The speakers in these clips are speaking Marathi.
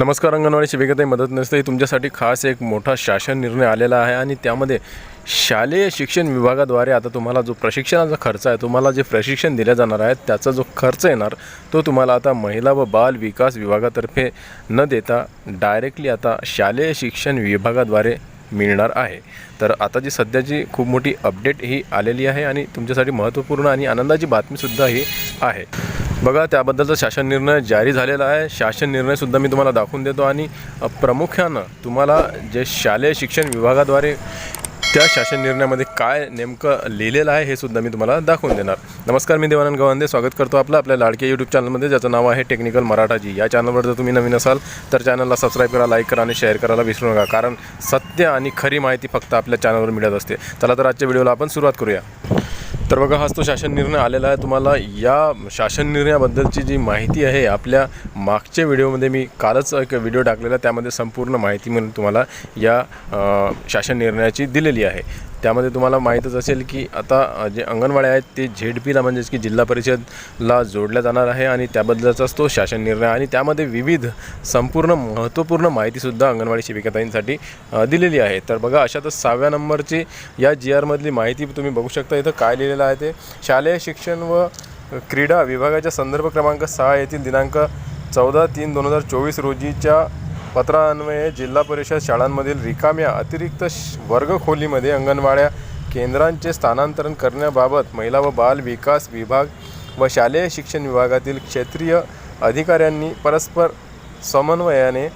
नमस्कार अंगणवाडी शिबिकाताई मदत नसते. तुमच्यासाठी खास एक मोठा शासन निर्णय आलेला आहे आणि त्यामध्ये शालेय शिक्षण विभागाद्वारे आता तुम्हाला जो प्रशिक्षणाचा खर्च आहे तुम्हाला जे प्रशिक्षण दिले जाणार आहे त्याचा जो खर्च येणार तो तुम्हाला आता महिला व बाल विकास विभागातर्फे न देता डायरेक्टली आता शालेय शिक्षण विभागाद्वारे मिळणार आहे. तर आता जी सध्याची खूप मोठी अपडेट ही आलेली आहे आणि तुमच्यासाठी महत्त्वपूर्ण आणि आनंदाची बातमीसुद्धा ही आहे. बघा त्याबद्दलचा शासन निर्णय जारी झालेला आहे. शासन निर्णयसुद्धा मी तुम्हाला दाखवून देतो आणि प्रामुख्यानं तुम्हाला जे शालेय शिक्षण विभागाद्वारे त्या शासन निर्णयामध्ये काय नेमकं लिहिलेलं आहे हे सुद्धा मी तुम्हाला दाखवून देणार. नमस्कार मी देवानंद गवांदे. स्वागत करतो आपलं आपल्या लाडके यूट्यूब चॅनलमध्ये ज्याचं नाव आहे टेक्निकल मराठाजी या चॅनलवर जर तुम्ही नवीन असाल तर चॅनलला सबस्क्राईब करा लाईक करा आणि शेअर करायला विसरू नका कारण सत्य आणि खरी माहिती फक्त आपल्या चॅनलवर मिळत असते. चला तर आजच्या व्हिडिओला आपण सुरुवात करूया. तर बघा हाच तो शासन निर्णय आलेला आहे. तुम्हाला या शासन निर्णयाबद्दलची जी माहिती आहे आपल्या मागच्या व्हिडिओमध्ये मी कालच एक व्हिडिओ टाकलेला त्यामध्ये संपूर्ण माहिती म्हणून तुम्हाला या शासन निर्णयाची दिलेली आहे. त्यामध्ये तुम्हाला माहीतच असेल की आता जे अंगणवाड्या आहेत ते झेड पीला म्हणजेच की जिल्हा परिषदला जोडल्या जाणार आहे आणि त्याबद्दलचाच तो शासन निर्णय आणि त्यामध्ये विविध संपूर्ण महत्त्वपूर्ण माहितीसुद्धा अंगणवाडी सेविकाताईंसाठी दिलेली आहे. तर बघा अशातच सहाव्या नंबरची या जी आरमधली माहिती तुम्ही बघू शकता. इथं काय लिहिलेलं आहे ते? शालेय शिक्षण व क्रीडा विभागाच्या संदर्भ क्रमांक सहा येथील दिनांक चौदा तीन दोन हजार चोवीस रोजीच्या पत्रान्वये जिल्हा परिषद शाळांमधील रिकाम्या अतिरिक्त श- वर्ग खोलीमध्ये अंगणवाड्या केंद्रांचे स्थानांतरण करण्याबाबत महिला व बाल विकास विभाग व शालेय शिक्षण विभागातील क्षेत्रीय अधिकाऱ्यांनी परस्पर समन्वयाने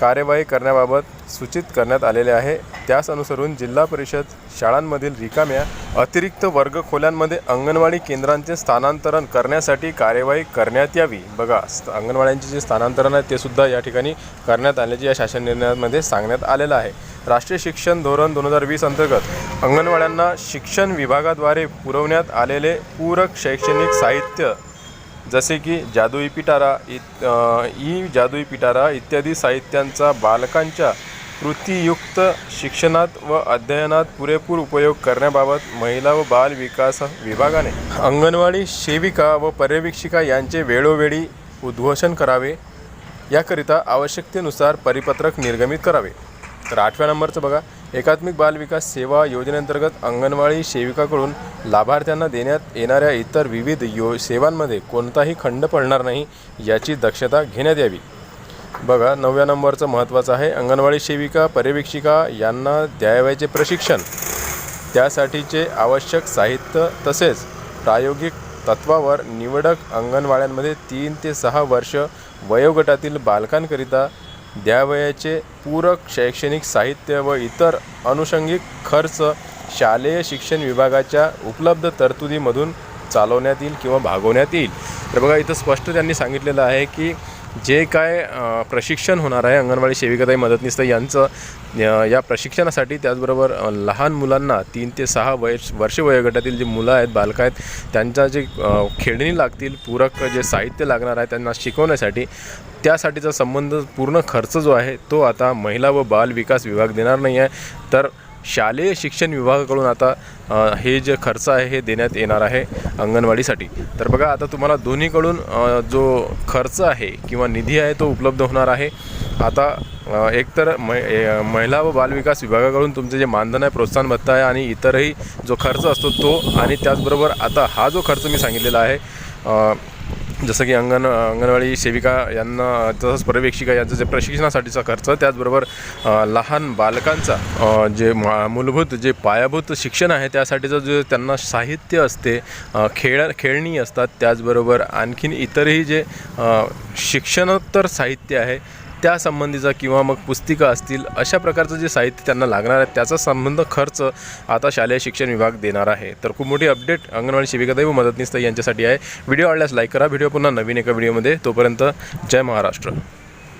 कार्यवाही करण्याबाबत सूचित करण्यात आलेले आहे. त्यास अनुसरून जिल्हा परिषद शाळांमधील रिकाम्या अतिरिक्त वर्ग खोल्यांमध्ये अंगणवाडी केंद्रांचे स्थानांतरण करण्यासाठी कार्यवाही करण्यात यावी. बघा अंगणवाड्यांचे जे स्थानांतरण आहे ते सुद्धा या ठिकाणी करण्यात आल्याचे या शासन निर्णयामध्ये सांगण्यात आलेलं आहे. राष्ट्रीय शिक्षण धोरण दोन हजार वीस अंतर्गत अंगणवाड्यांना शिक्षण विभागाद्वारे पुरवण्यात आलेले पूरक शैक्षणिक साहित्य जसे की जादुई पिटारा इत ई जादुई पिटारा इत्यादी साहित्यांचा बालकांच्या कृतीयुक्त शिक्षणात व अध्ययनात पुरेपूर उपयोग करण्याबाबत महिला व बाल विकास विभागाने अंगणवाडी सेविका व पर्यवेक्षिका यांचे वेळोवेळी उद्घोषण करावे. याकरिता आवश्यकतेनुसार परिपत्रक निर्गमित करावे. तर आठव्या नंबरचं बघा. एकात्मिक बालविकास सेवा योजनेअंतर्गत अंगणवाडी सेविकाकडून लाभार्थ्यांना देण्यात येणाऱ्या इतर विविध यो सेवांमध्ये कोणताही खंड पडणार नाही याची दक्षता घेण्यात यावी. बघा नवव्या नंबरचं महत्त्वाचं आहे. अंगणवाडी सेविका पर्यवेक्षिका यांना द्यावयाचे प्रशिक्षण. त्यासाठीचे आवश्यक साहित्य तसेच प्रायोगिक तत्वावर निवडक अंगणवाड्यांमध्ये तीन ते सहा वर्ष वयोगटातील बालकांकरिता द्यावयाचे पूरक शैक्षणिक साहित्य व इतर अनुषंगिक खर्च शालेय शिक्षण विभागाच्या उपलब्ध तरतुदीमधून चालवण्यात येईल किंवा भागवण्यात येईल. तर बघा इथं स्पष्ट त्यांनी सांगितलेलं आहे की जे काय प्रशिक्षण होणार आहे अंगणवाडी सेविकाताई मदतनीस यांचं या प्रशिक्षणासाठी त्याचबरोबर लहान मुलांना तीन ते सहा वय वर्ष वयोगटातील जे मुलं आहेत बालकं आहेत त्यांच्या जे खेळणी लागतील पूरक जे साहित्य लागणार आहे त्यांना शिकवण्यासाठी त्यासाठीचा संबंध पूर्ण खर्च जो आहे तो आता महिला व बाल विकास विभाग देणार नाही आहे तर शालेय शिक्षण विभागाकडून आता हे जे खर्च आहे हे देण्यात येणार आहे अंगणवाडीसाठी. तर बघा आता तुम्हाला दोन्हीकडून जो खर्च आहे किंवा निधी आहे तो उपलब्ध होणार आहे. आता एकतर मै महिला व बालविकास विभागाकडून तुमचे जे मानधन आहे प्रोत्साहन भत्ता आहे आणि इतरही जो खर्च असतो तो आणि त्याचबरोबर आता हा जो खर्च मी सांगितलेला आहे जसं की अंगण अंगणवाडी सेविका यांना तसंच पर्यवेक्षिका यांचं जे प्रशिक्षणासाठीचा खर्च त्याचबरोबर लहान बालकांचा जे मा- मूलभूत जे पायाभूत शिक्षण आहे त्यासाठीचं जे त्यांना साहित्य असते खेळ खेळणी असतात त्याचबरोबर आणखीन इतरही जे शिक्षणोत्तर साहित्य आहे त्या संबंधीचा किंवा मग पुस्तिका असतील अशा प्रकारचं जे साहित्य त्यांना लागणार आहे त्याचा संबंध खर्च आता शालेय शिक्षण विभाग देणार आहे. तर खूप मोठी अपडेट अंगणवाडी सेविकाताई व मदतनीस यांच्यासाठी आहे. व्हिडिओ आवडल्यास लाईक करा. व्हिडिओ पुन्हा नवीन एका व्हिडिओमध्ये तोपर्यंत जय महाराष्ट्र.